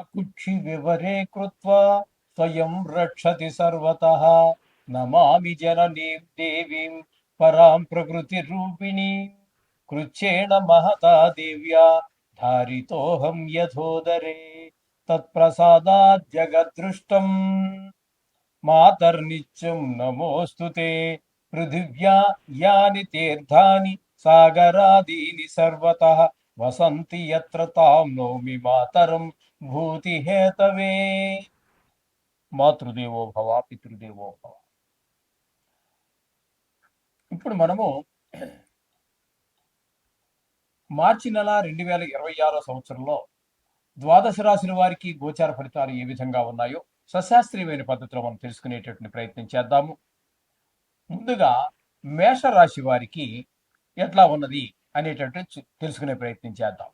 आकुक्षि विवरे कृत्वा स्वयं रक्षति सर्वतः नमामि जननीं देवीं परां प्रकृतिरूपिणीं कृच्छेण महता दिव्या धारितोऽहं यथोदरे तत्प्रसादात् जगद्दृष्टम् मातर्नित्यं नमोऽस्तु ते पृथिव्या यानि तीर्थानि सागरादीनि सर्वतः వసంతి యత్ర తాం నౌమి మాతరం భూతి హేతవే మాతృదేవో భవ పితృదేవో భవ. ఇప్పుడు మనము మార్చి నెల రెండు వేల ఇరవై ఆరో సంవత్సరంలో ద్వాదశ రాశుల వారికి గోచార ఫలితాలు ఏ విధంగా ఉన్నాయో సశాస్త్రీయమైన పద్ధతిలో మనం తెలుసుకునేటటువంటి ప్రయత్నం చేద్దాము. ముందుగా మేషరాశి వారికి ఎట్లా ఉన్నది? అనేటటువంటి తెలుసుకునే ప్రయత్నం చేద్దాం.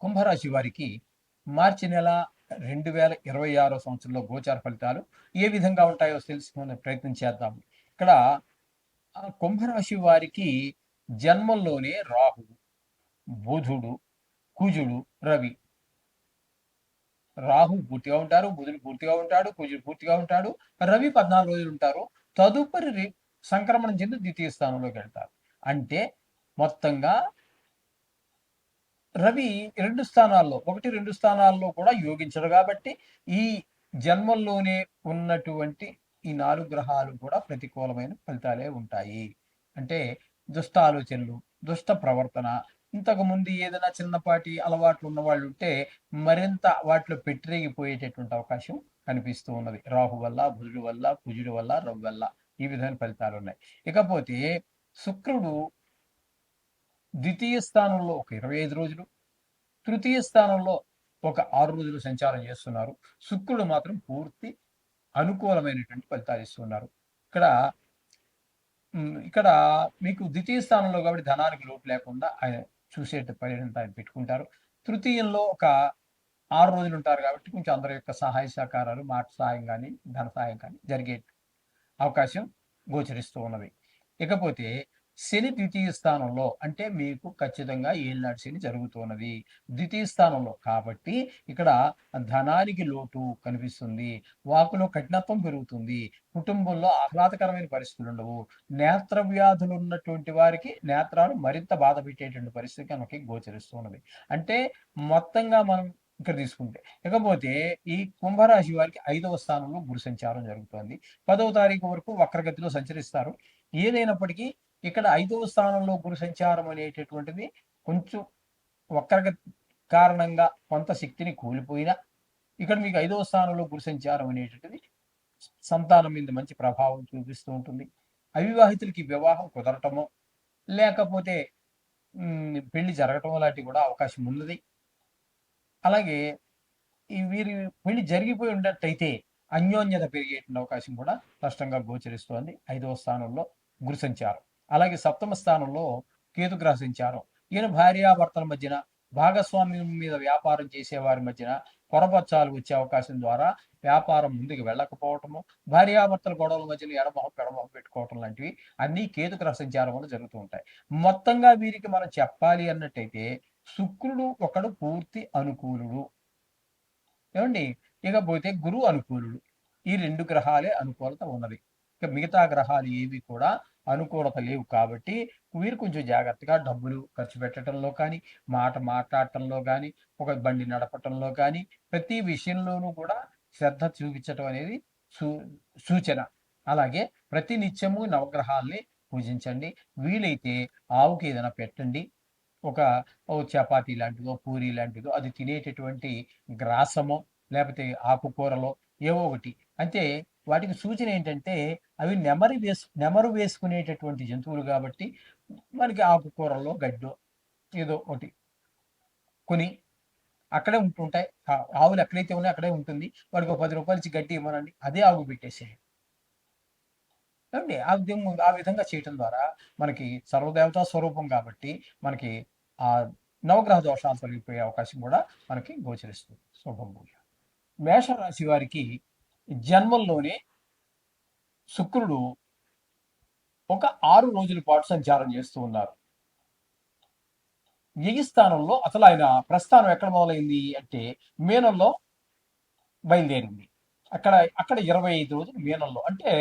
కుంభరాశి వారికి మార్చి నెల రెండు వేల ఇరవై ఆరో సంవత్సరంలో గోచార ఫలితాలు ఏ విధంగా ఉంటాయో తెలుసుకునే ప్రయత్నం చేద్దాం. ఇక్కడ కుంభరాశి వారికి జన్మంలోనే రాహుడు బుధుడు కుజుడు రవి. రాహు పూర్తిగా ఉంటారు బుధుడు పూర్తిగా ఉంటాడు కుజుడు పూర్తిగా ఉంటాడు రవి పద్నాలుగు రోజులు ఉంటారు. తదుపరి సంక్రమణం చెంది ద్వితీయ స్థానంలోకి వెళ్తారు. అంటే మొత్తంగా రవి రెండు స్థానాల్లో ఒకటి రెండు స్థానాల్లో కూడా యోగించడు కాబట్టి ఈ జన్మల్లోనే ఉన్నటువంటి ఈ నాలుగు గ్రహాలు కూడా ప్రతికూలమైన ఫలితాలే ఉంటాయి. అంటే దుష్ట ఆలోచనలు దుష్ట ప్రవర్తన ఇంతకు ముందు ఏదైనా చిన్నపాటి అలవాట్లు ఉన్న వాళ్ళు ఉంటే మరింత వాటిలో పెట్టిరేగిపోయేటటువంటి అవకాశం కనిపిస్తూ ఉన్నది. రాహు వల్ల భుజుడు వల్ల కుజుడు వల్ల రవి వల్ల ఈ విధమైన ఫలితాలు ఉన్నాయి. ఇకపోతే శుక్రుడు ద్వితీయ స్థానంలో ఒక ఇరవై ఐదు రోజులు తృతీయ స్థానంలో ఒక ఆరు రోజులు సంచారం చేస్తున్నారు. శుక్రుడు మాత్రం పూర్తి అనుకూలమైనటువంటి ఫలితాలు ఇస్తున్నారు. ఇక్కడ ఇక్కడ మీకు ద్వితీయ స్థానంలో కాబట్టి ధనానికి లోటు లేకుండా ఆయన చూసేట పరిణత ఆయన పెట్టుకుంటారు. తృతీయంలో ఒక ఆరు రోజులు ఉంటారు కాబట్టి కొంచెం అందరి యొక్క సహాయ సహకారాలు మాట సహాయం కానీ ధన సహాయం కానీ జరిగే అవకాశం గోచరిస్తూ ఉన్నది ఇకపోతే శని ద్వితీయ స్థానంలో అంటే మీకు ఖచ్చితంగా ఏళ్ళనాటి శని జరుగుతున్నది. ద్వితీయ స్థానంలో కాబట్టి ఇక్కడ ధనానికి లోటు కనిపిస్తుంది. వాకులో కఠినత్వం పెరుగుతుంది. కుటుంబంలో ఆహ్లాదకరమైన పరిస్థితులు ఉండవు. నేత్ర వ్యాధులు ఉన్నటువంటి వారికి నేత్రాలు మరింత బాధ పెట్టేటువంటి పరిస్థితి మనకి గోచరిస్తున్నది. అంటే మొత్తంగా మనం ఇక్కడ తీసుకుంటే ఇకపోతే ఈ కుంభరాశి వారికి ఐదవ స్థానంలో గురు సంచారం జరుగుతోంది. పదవ తారీఖు వరకు వక్రగతిలో సంచరిస్తారు. ఏదైనప్పటికీ ఇక్కడ ఐదవ స్థానంలో గురు సంచారం అనేటటువంటిది కొంచెం వక్రగ కారణంగా కొంత శక్తిని కోల్పోయినా ఇక్కడ మీకు ఐదవ స్థానంలో గురు సంచారం అనేటటువంటిది సంతానం మీద మంచి ప్రభావం చూపిస్తూ ఉంటుంది. అవివాహితులకి వివాహం కుదరటమో లేకపోతే పెళ్ళి జరగటం లాంటివి కూడా అవకాశం ఉన్నది. అలాగే ఈ వీరి పెళ్ళి జరిగిపోయి ఉన్నట్టయితే అన్యోన్యత పెరిగేటువంటి అవకాశం కూడా స్పష్టంగా గోచరిస్తోంది ఐదవ స్థానంలో గురు సంచారం. అలాగే సప్తమ స్థానంలో కేతు గ్రహించారు. ఈయన భార్యాభర్తల మధ్యన భాగస్వామ్యం మీద వ్యాపారం చేసే వారి మధ్యన పొరపచ్చాలు వచ్చే అవకాశం ద్వారా వ్యాపారం ముందుకు వెళ్ళకపోవటము భార్యాభర్తల గొడవల మధ్యన ఎడమొహం పెడమొహం పెట్టుకోవటం లాంటివి అన్ని కేతుగ్రహ సంచారం వల్ల జరుగుతూ ఉంటాయి. మొత్తంగా వీరికి మనం చెప్పాలి అన్నట్టయితే శుక్రుడు ఒకడు పూర్తి అనుకూలుడు. ఏమండి? ఇకపోతే గురువు అనుకూలుడు. ఈ రెండు గ్రహాలే అనుకూలత ఉన్నది ఇక మిగతా గ్రహాలు ఏవి కూడా అనుకూలత లేవు కాబట్టి వీరు కొంచెం జాగ్రత్తగా డబ్బులు ఖర్చు పెట్టడంలో కానీ మాట మాట్లాడటంలో కానీ ఒక బండి నడపటంలో కానీ ప్రతి విషయంలోనూ కూడా శ్రద్ధ చూపించటం అనేది సూ సూచన. అలాగే ప్రతి నిత్యము నవగ్రహాల్ని పూజించండి. వీలైతే ఆవుకి ఏదైనా పెట్టండి. ఒక ఓ చపాతీ లాంటిదో పూరి లాంటిదో అది తినేటటువంటి గ్రాసమో లేకపోతే ఆకుకూరలో ఏవో ఒకటి. అంటే వాటికి సూచన ఏంటంటే అవి నెమరి వేసు నెమరు వేసుకునేటటువంటి జంతువులు కాబట్టి మనకి ఆకుకూరలో గడ్డో ఏదో ఒకటి కొని అక్కడే ఉంటుంటాయి. ఆవులు ఎక్కడైతే ఉన్నాయో అక్కడే ఉంటుంది. వాడికి ఒక పది రూపాయలు ఇచ్చి గడ్డి ఇవ్వనండి అదే ఆవు పెట్టేసేయండి. ఏమండి? ఆ విధంగా ఆ విధంగా చేయటం ద్వారా మనకి సర్వదేవతా స్వరూపం కాబట్టి మనకి ఆ నవగ్రహ దోషాలు తొలగిపోయే అవకాశం కూడా మనకి గోచరిస్తుంది. శుభం పూజ మేషరాశి వారికి జన్మంలోనే శుక్రుడు ఒక ఆరు రోజుల పాటు సంచారం చేస్తూ ఉన్నారు. వ్యయ స్థానంలో అసలు ఆయన ప్రస్థానం ఎక్కడ మొదలైంది అంటే మీనంలో బయలుదేరింది. అక్కడ అక్కడ ఇరవై ఐదు రోజులు మీనంలో అంటే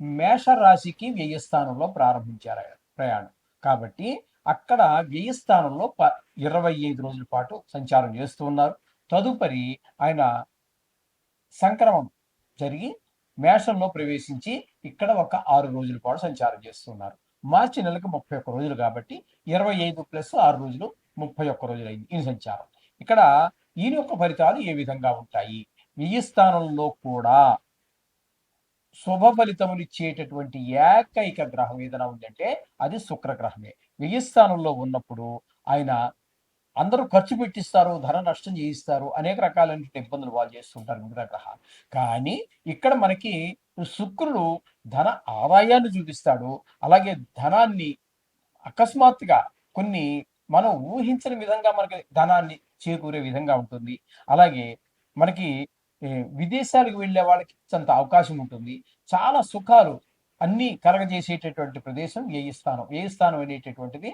మేషరాశికి వ్యయ స్థానంలో ప్రారంభించారు ఆయన ప్రయాణం. కాబట్టి అక్కడ వ్యయ స్థానంలో ప ఇరవై ఐదు రోజుల పాటు సంచారం చేస్తూ ఉన్నారు. తదుపరి ఆయన సంక్రమం జరిగి మేషంలో ప్రవేశించి ఇక్కడ ఒక ఆరు రోజుల పాటు సంచారం చేస్తున్నారు. మార్చి నెలకు ముప్పై ఒక్క రోజులు కాబట్టి ఇరవై ఐదు ప్లస్ ఆరు రోజులు ముప్పై ఒక్క రోజులు అయింది ఈ సంచారం. ఇక్కడ ఈయన యొక్క ఫలితాలు ఏ విధంగా ఉంటాయి? వ్యయ స్థానంలో కూడా శుభ ఫలితములు ఇచ్చేటటువంటి ఏకైక గ్రహం ఏదైనా ఉందంటే అది శుక్రగ్రహమే వ్యయ స్థానంలో ఉన్నప్పుడు ఆయన అందరూ ఖర్చు పెట్టిస్తారు ధన నష్టం చేయిస్తారు అనేక రకాలైన ఇబ్బందులు వాళ్ళు చేస్తుంటారు మిగతా గ్రహాలు కానీ ఇక్కడ మనకి శుక్రుడు ధన ఆదాయాన్ని చూపిస్తాడు అలాగే ధనాన్ని అకస్మాత్తుగా కొన్ని మనం ఊహించని విధంగా మనకి ధనాన్ని చేకూరే విధంగా ఉంటుంది. అలాగే మనకి విదేశాలకు వెళ్ళే వాళ్ళకి అంత అవకాశం ఉంటుంది. చాలా సుఖాలు అన్ని కలగజేసేటటువంటి ప్రదేశం ఏ స్థానం ఏ స్థానం అనేటటువంటిది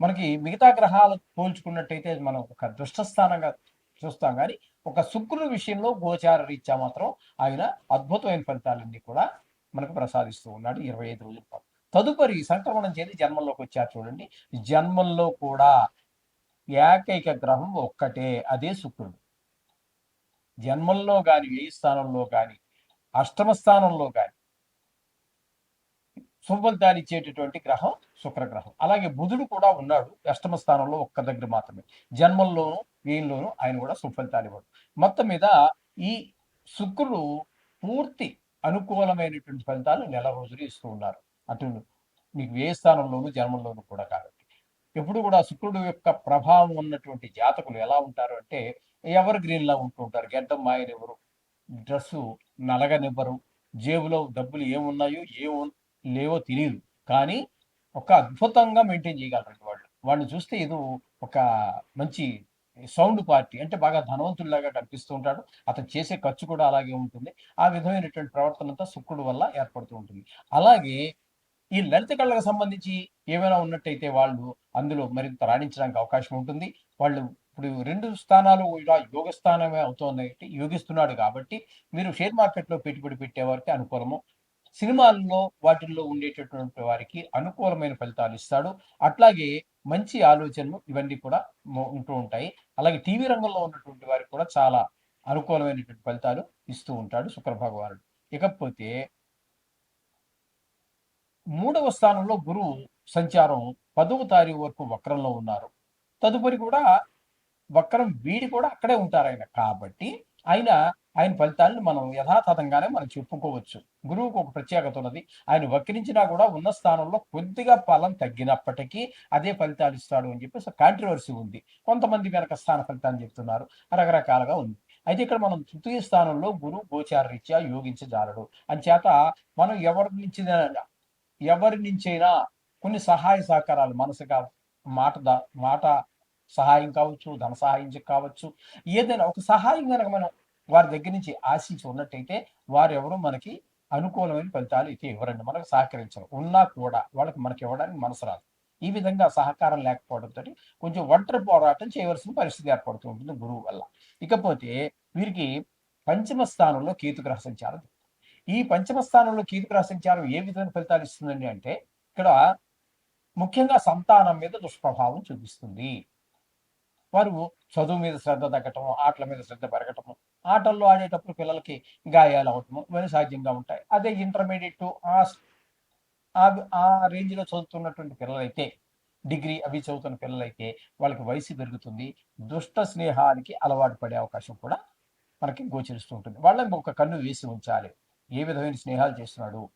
మనకి మిగతా గ్రహాలు పోల్చుకున్నట్టయితే మనం ఒక దుష్టస్థానంగా చూస్తాం. కానీ ఒక శుక్రుడి విషయంలో గోచార రీత్యా మాత్రం ఆయన అద్భుతమైన ఫలితాలన్నీ కూడా మనకు ప్రసాదిస్తూ ఉన్నాడు ఇరవై ఐదు రోజుల పాటు. తదుపరి సంక్రమణం చేసి జన్మంలోకి వచ్చారు చూడండి. జన్మంలో కూడా ఏకైక గ్రహం ఒక్కటే అదే శుక్రుడు. జన్మంలో కానీ వ్యయ స్థానంలో కానీ అష్టమ స్థానంలో కానీ శుభఫలితాలు ఇచ్చేటటువంటి గ్రహం శుక్రగ్రహం. అలాగే బుధుడు కూడా ఉన్నాడు అష్టమ స్థానంలో ఒక్క దగ్గర మాత్రమే. జన్మల్లోనూ వీళ్ళలోనూ ఆయన కూడా సుఫలితాలు ఇవ్వడు మొత్తం మీద ఈ శుక్రుడు పూర్తి అనుకూలమైనటువంటి ఫలితాలు నెల రోజులు ఇస్తూ ఉన్నారు. అటు మీకు ఏ స్థానంలోనూ జన్మల్లోనూ కూడా కాబట్టి. ఎప్పుడు కూడా శుక్రుడు యొక్క ప్రభావం ఉన్నటువంటి జాతకులు ఎలా ఉంటారు అంటే ఎవర్ గ్రీన్లా ఉంటూ ఉంటారు. గెడ్డం మాయనివ్వరు డ్రెస్సు నలగనివ్వరు. జేబులో డబ్బులు ఏమున్నాయో ఏమో లేవో తెలియదు కానీ ఒక అద్భుతంగా మెయింటైన్ చేయగలరండి వాళ్ళు. వాళ్ళు చూస్తే ఏదో ఒక మంచి సౌండ్ పార్టీ అంటే బాగా ధనవంతుల్లాగా కనిపిస్తూ ఉంటాడు. అతను చేసే ఖర్చు కూడా అలాగే ఉంటుంది. ఆ విధమైనటువంటి ప్రవర్తన అంతా శుక్రుడు వల్ల ఏర్పడుతూ ఉంటుంది. అలాగే ఈ లలిత కళలకు సంబంధించి ఏమైనా ఉన్నట్టయితే వాళ్ళు అందులో మరింత రాణించడానికి అవకాశం ఉంటుంది. వాళ్ళు ఇప్పుడు రెండు స్థానాలు ఇలా యోగ స్థానమే అవుతోంది యోగిస్తున్నాడు కాబట్టి మీరు షేర్ మార్కెట్లో పెట్టుబడి పెట్టే వారికి అనుకూలము. సినిమాల్లో వాటిల్లో ఉండేటటువంటి వారికి అనుకూలమైన ఫలితాలు ఇస్తాడు. అట్లాగే మంచి ఆలోచనలు ఇవన్నీ కూడా ఉంటూ ఉంటాయి. అలాగే టీవీ రంగంలో ఉన్నటువంటి వారికి కూడా చాలా అనుకూలమైనటువంటి ఫలితాలు ఇస్తూ ఉంటాడు శుక్ర భగవానుడు ఇకపోతే మూడవ స్థానంలో గురువు సంచారం పదవ తారీఖు వరకు వక్రంలో ఉన్నారు. తదుపరి కూడా వక్రం వీడి కూడా అక్కడే ఉంటారు ఆయన. కాబట్టి ఆయన ఆయన ఫలితాలను మనం యథాతథంగానే మనం చెప్పుకోవచ్చు. గురువుకు ఒక ప్రత్యేకత ఉన్నది. ఆయన వక్రించినా కూడా ఉన్న స్థానంలో కొద్దిగా ఫలం తగ్గినప్పటికీ అదే ఫలితాలు ఇస్తాడు అని చెప్పేసి కాంట్రవర్సీ ఉంది. కొంతమంది వెనక స్థాన ఫలితాన్ని చెప్తున్నారు. రకరకాలుగా ఉంది. అయితే ఇక్కడ మనం తృతీయ స్థానంలో గురువు గోచార రీత్యా యోగించజాలడు. అంచేత మనం ఎవరి నుంచి ఎవరి నుంచైనా కొన్ని సహాయ సహకారాలు మనసుగా మాట మాట సహాయం కావచ్చు ధన సహాయం కావచ్చు ఏదైనా ఒక సహాయం కనుక మనం వారి దగ్గర నుంచి ఆశించి ఉన్నట్టయితే వారు ఎవరు మనకి అనుకూలమైన ఫలితాలు అయితే ఇవ్వరండి. మనకు సహకరించరు. ఉన్నా కూడా వాళ్ళకి మనకి ఇవ్వడానికి మనసు రాదు. ఈ విధంగా సహకారం లేకపోవడంతో కొంచెం ఒంటరి పోరాటం చేయవలసిన పరిస్థితి ఏర్పడుతూ ఉంటుంది గురువు వల్ల. ఇకపోతే వీరికి పంచమ స్థానంలో కేతుగ్రహ సంచారం ఈ పంచమ స్థానంలో కేతుగ్రహ సంచారం ఏ విధమైన ఫలితాలు ఇస్తుందండి అంటే ఇక్కడ ముఖ్యంగా సంతానం మీద దుష్ప్రభావం చూపిస్తుంది. వారు చదువు మీద శ్రద్ధ తగ్గటం ఆటల మీద శ్రద్ధ పెరగటము ఆటల్లో ఆడేటప్పుడు పిల్లలకి గాయాలు అవటము ఇవన్నీ సాధ్యంగా ఉంటాయి. అదే ఇంటర్మీడియట్ ఆ ఆ- ఆ చదువుతున్నటువంటి పిల్లలైతే డిగ్రీ అవి చదువుతున్న పిల్లలైతే వాళ్ళకి వయసు పెరుగుతుంది. దుష్ట స్నేహానికి అలవాటు పడే అవకాశం కూడా మనకి గోచరిస్తూ ఉంటుంది. వాళ్ళని ఒక కన్ను వేసి ఉంచాలి. ఏ విధమైన స్నేహాలు చేస్తున్నాడు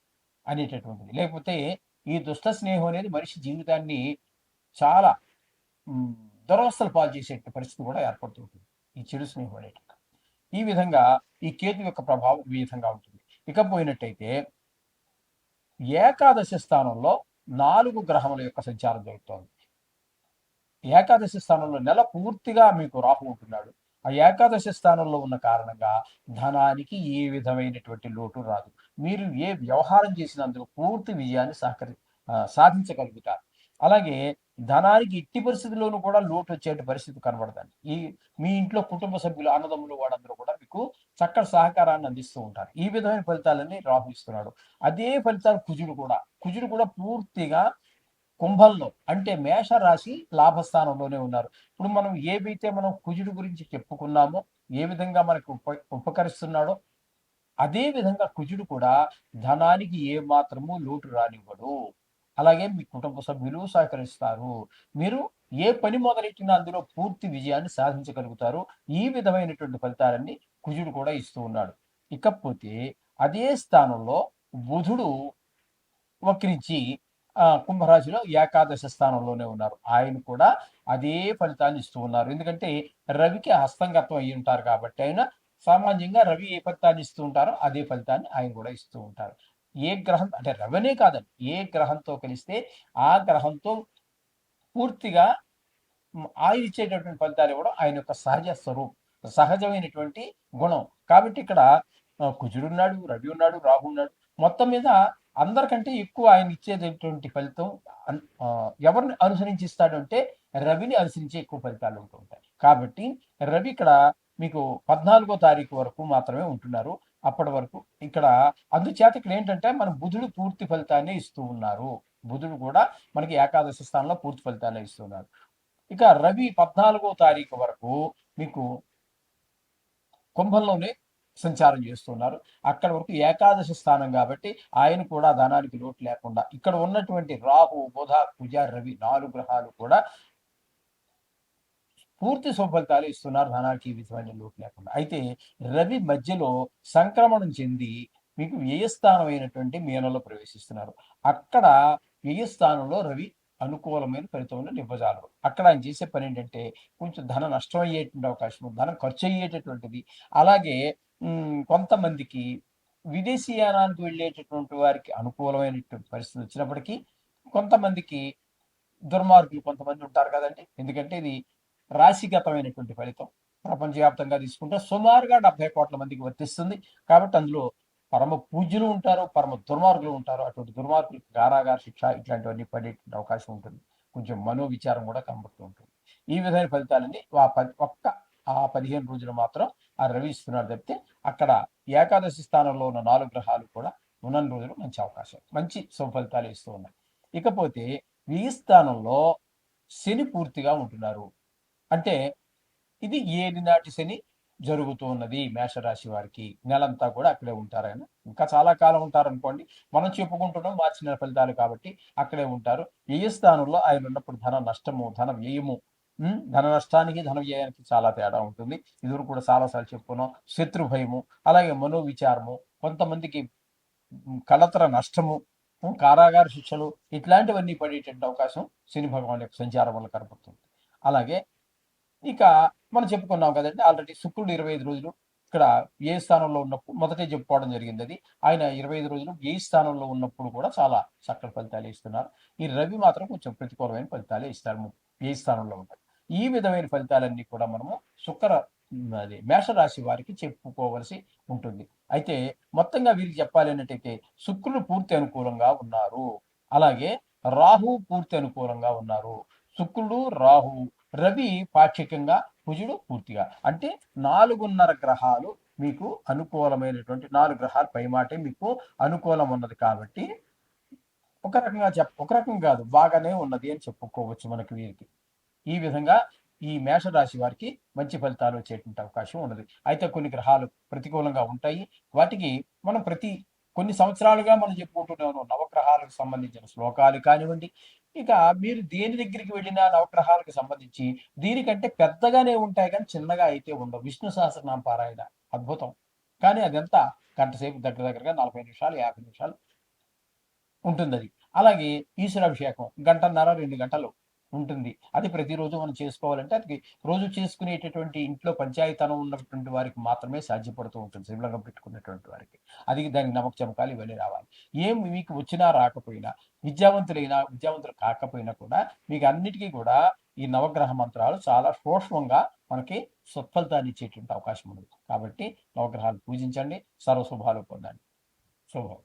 అనేటటువంటిది. లేకపోతే ఈ దుష్ట స్నేహం అనేది మనిషి జీవితాన్ని చాలా దురవస్థలు పాలు చేసే పరిస్థితి కూడా ఏర్పడుతుంటుంది ఈ చెడు స్నేహం అనేటువంటి ఈ విధంగా ఈ కేతు యొక్క ప్రభావం ఈ విధంగా ఉంటుంది. ఇకపోయినట్టయితే ఏకాదశి స్థానంలో నాలుగు గ్రహముల యొక్క సంచారం జరుగుతోంది. ఏకాదశి స్థానంలో నెల పూర్తిగా మీకు రాహు ఉంటున్నాడు. ఆ ఏకాదశి స్థానంలో ఉన్న కారణంగా ధనానికి ఏ విధమైనటువంటి లోటు రాదు. మీరు ఏ వ్యవహారం చేసినందుకు పూర్తి విజయాన్ని సహకరి సాధించగలుగుతారు. అలాగే ధనానికి ఎట్టి పరిస్థితుల్లోనూ కూడా లోటు వచ్చేటి పరిస్థితి కనబడదండి. ఈ మీ ఇంట్లో కుటుంబ సభ్యులు అన్నదమ్ములు వాళ్ళందరూ కూడా మీకు చక్కటి సహకారాన్ని అందిస్తూ ఉంటారు. ఈ విధమైన ఫలితాలన్నీ రాహు ఇస్తున్నాడు. అదే ఫలితాలు కుజుడు కూడా. కుజుడు కూడా పూర్తిగా కుంభంలో అంటే మేష రాశి లాభస్థానంలోనే ఉన్నారు. ఇప్పుడు మనం ఏవైతే మనం కుజుడు గురించి చెప్పుకున్నామో ఏ విధంగా మనకు ఉప ఉపకరిస్తున్నాడో అదే విధంగా కుజుడు కూడా ధనానికి ఏ మాత్రము లోటు రానివ్వడు. అలాగే మీ కుటుంబ సభ్యులు సహకరిస్తారు. మీరు ఏ పని మొదలెట్టినా అందులో పూర్తి విజయాన్ని సాధించగలుగుతారు. ఈ విధమైనటువంటి ఫలితాలన్నీ కుజుడు కూడా ఇస్తూ ఉన్నాడు. ఇకపోతే అదే స్థానంలో బుధుడు వక్రించి కుంభరాశిలో ఏకాదశ స్థానంలోనే ఉన్నారు. ఆయన కూడా అదే ఫలితాన్ని ఇస్తూ ఉన్నారు. ఎందుకంటే రవికి హస్తంగత్వం అయి ఉంటారు కాబట్టి ఆయన సామాన్యంగా రవి ఏ ఫలితాన్ని ఇస్తూ ఉంటారో అదే ఫలితాన్ని ఆయన కూడా ఇస్తూ ఉంటారు. ఏ గ్రహం అంటే రవనే కాదండి. ఏ గ్రహంతో కలిస్తే ఆ గ్రహంతో పూర్తిగా ఆయన ఇచ్చేటటువంటి ఫలితాలు ఇవ్వడం ఆయన యొక్క సహజ స్వరూపం సహజమైనటువంటి గుణం. కాబట్టి ఇక్కడ కుజుడున్నాడు రవి ఉన్నాడు రాహు ఉన్నాడు మొత్తం మీద అందరికంటే ఎక్కువ ఆయన ఇచ్చేటటువంటి ఫలితం ఎవరిని అనుసరించిస్తాడు అంటే రవిని అనుసరించి ఎక్కువ ఫలితాలు ఉంటుంటాయి కాబట్టి రవి ఇక్కడ మీకు పద్నాలుగో తారీఖు వరకు మాత్రమే ఉంటున్నారు. అప్పటి వరకు. ఇక్కడ అందుచేత ఇక్కడ ఏంటంటే మన బుధుడు పూర్తి ఫలితాన్ని ఇస్తూ ఉన్నారు. బుధుడు కూడా మనకి ఏకాదశి స్థానంలో పూర్తి ఫలితాన్ని ఇస్తున్నారు ఇక రవి పద్నాలుగో తారీఖు వరకు మీకు కుంభంలోనే సంచారం చేస్తున్నారు అక్కడ వరకు ఏకాదశి స్థానం కాబట్టి ఆయన కూడా ధనానికి లోటు లేకుండా ఇక్కడ ఉన్నటువంటి రాహు బుధ కుజ రవి నాలుగు గ్రహాలు కూడా పూర్తి సుఫలితాలు ఇస్తున్నారు ధనానికి విధమైన లోటు లేకుండా. అయితే రవి మధ్యలో సంక్రమణం చెంది మీకు వ్యయస్థానం అయినటువంటి మీనంలో ప్రవేశిస్తున్నారు. అక్కడ వ్యయస్థానంలో రవి అనుకూలమైన ఫలితంలో నివ్వజాలరు అక్కడ ఆయన చేసే పని ఏంటంటే కొంచెం ధన నష్టం అయ్యేటువంటి అవకాశం ధనం ఖర్చు అయ్యేటటువంటిది. అలాగే కొంతమందికి విదేశీయానానికి వెళ్ళేటటువంటి వారికి అనుకూలమైనటువంటి పరిస్థితి వచ్చినప్పటికీ కొంతమందికి దుర్మార్గులు కొంతమంది ఉంటారు కదండి. ఎందుకంటే ఇది రాశిగతమైనటువంటి ఫలితం ప్రపంచవ్యాప్తంగా తీసుకుంటే సుమారుగా డెబ్బై కోట్ల మందికి వర్తిస్తుంది. కాబట్టి అందులో పరమ పూజ్యులు ఉంటారు పరమ దుర్మార్గులు ఉంటారు. అటువంటి దుర్మార్గులకు గారాగారి శిక్ష ఇట్లాంటివన్నీ పడేటువంటి అవకాశం ఉంటుంది. కొంచెం మనోవిచారం కూడా కనబడుతూ ఉంటుంది. ఈ విధమైన ఫలితాలన్నీ ఆ పది ఒక్క ఆ పదిహేను రోజులు మాత్రం ఆ రవి ఇస్తున్నారు తప్పితే అక్కడ ఏకాదశి స్థానంలో ఉన్న నాలుగు గ్రహాలు కూడా ఉన్న రోజులు మంచి అవకాశం మంచి సుఫలితాలు ఇస్తూ ఉన్నాయి. ఇకపోతే ఈ స్థానంలో శని పూర్తిగా ఉంటున్నారు. అంటే ఇది ఏది నాటి శని జరుగుతూ ఉన్నది మేషరాశి వారికి. నెలంతా కూడా అక్కడే ఉంటారని ఇంకా చాలా కాలం ఉంటారు అనుకోండి మనం చెప్పుకుంటున్నాం మార్చి నెల ఫలితాలు కాబట్టి అక్కడే ఉంటారు. వ్యయ స్థానంలో ఆయన ఉన్నప్పుడు ధన నష్టము ధన వ్యయము ధన నష్టానికి ధన వ్యయానికి చాలా తేడా ఉంటుంది. ఇదివరకు కూడా చాలాసార్లు చెప్పుకున్నాం శత్రు భయము అలాగే మనోవిచారము కొంతమందికి కలతర నష్టము కారాగార శిక్షలు ఇట్లాంటివన్నీ పడేటువంటి అవకాశం శని భగవాన్ యొక్క సంచారం వల్ల కనపడుతుంది. అలాగే ఇక మనం చెప్పుకున్నాం కదండి ఆల్రెడీ శుక్రుడు ఇరవై ఐదు రోజులు ఇక్కడ ఏ స్థానంలో ఉన్నప్పుడు మొదటే చెప్పుకోవడం జరిగింది అది ఆయన ఇరవై ఐదు రోజులు ఏ స్థానంలో ఉన్నప్పుడు కూడా చాలా చక్కటి ఫలితాలు ఇస్తున్నారు. ఈ రవి మాత్రం కొంచెం ప్రతికూలమైన ఫలితాలే ఇస్తారు ఏ స్థానంలో ఉంటారు ఈ విధమైన ఫలితాలన్నీ కూడా మనము శుక్ర అది మేషరాశి వారికి చెప్పుకోవలసి ఉంటుంది. అయితే మొత్తంగా వీరికి చెప్పాలి అన్నట్టయితే శుక్రుడు పూర్తి అనుకూలంగా ఉన్నారు. అలాగే రాహు పూర్తి అనుకూలంగా ఉన్నారు. శుక్రుడు రాహు రవి పాక్షికంగా కుజుడు పూర్తిగా. అంటే నాలుగున్నర గ్రహాలు మీకు అనుకూలమైనటువంటి నాలుగు గ్రహాలు పైమాటే మీకు అనుకూలం ఉన్నది కాబట్టి ఒక రకంగా చెప్ ఒక రకం కాదు బాగానే ఉన్నది అని చెప్పుకోవచ్చు మనకి వీరికి. ఈ విధంగా ఈ మేషరాశి వారికి మంచి ఫలితాలు వచ్చేటువంటి అవకాశం ఉన్నది. అయితే కొన్ని గ్రహాలు ప్రతికూలంగా ఉంటాయి. వాటికి మనం ప్రతి కొన్ని సంవత్సరాలుగా మనం చెప్పుకుంటున్నాము నవగ్రహాలకు సంబంధించిన శ్లోకాలు కానివ్వండి ఇక మీరు దేని దగ్గరికి వెళ్ళినా నవగ్రహాలకు సంబంధించి దీనికంటే పెద్దగానే ఉంటాయి కానీ చిన్నగా అయితే ఉండవు. విష్ణు సహస్రనామ పారాయణ అద్భుతం. కానీ అదంతా గంటసేపు దగ్గర దగ్గరగా నలభై నిమిషాలు యాభై నిమిషాలు ఉంటుంది అది అలాగే ఈశ్వరాభిషేకం గంటన్నర రెండు గంటలు ఉంటుంది. అది ప్రతిరోజు మనం చేసుకోవాలంటే అది రోజు చేసుకునేటటువంటి ఇంట్లో పంచాయతనం ఉన్నటువంటి వారికి మాత్రమే సాధ్యపడుతూ ఉంటుంది. శివలింగం పెట్టుకున్నటువంటి వారికి. అది దానికి నమ్మక చమకాలు ఇవన్నీ రావాలి. ఏం మీకు వచ్చినా రాకపోయినా విద్యావంతులైనా విద్యావంతులు కాకపోయినా కూడా మీకు అన్నిటికీ కూడా ఈ నవగ్రహ మంత్రాలు చాలా సూక్ష్మంగా మనకి సత్ఫలితాన్ని ఇచ్చేటువంటి అవకాశం ఉంది కాబట్టి నవగ్రహాలు పూజించండి. సర్వశుభాలు పొందండి. శుభం.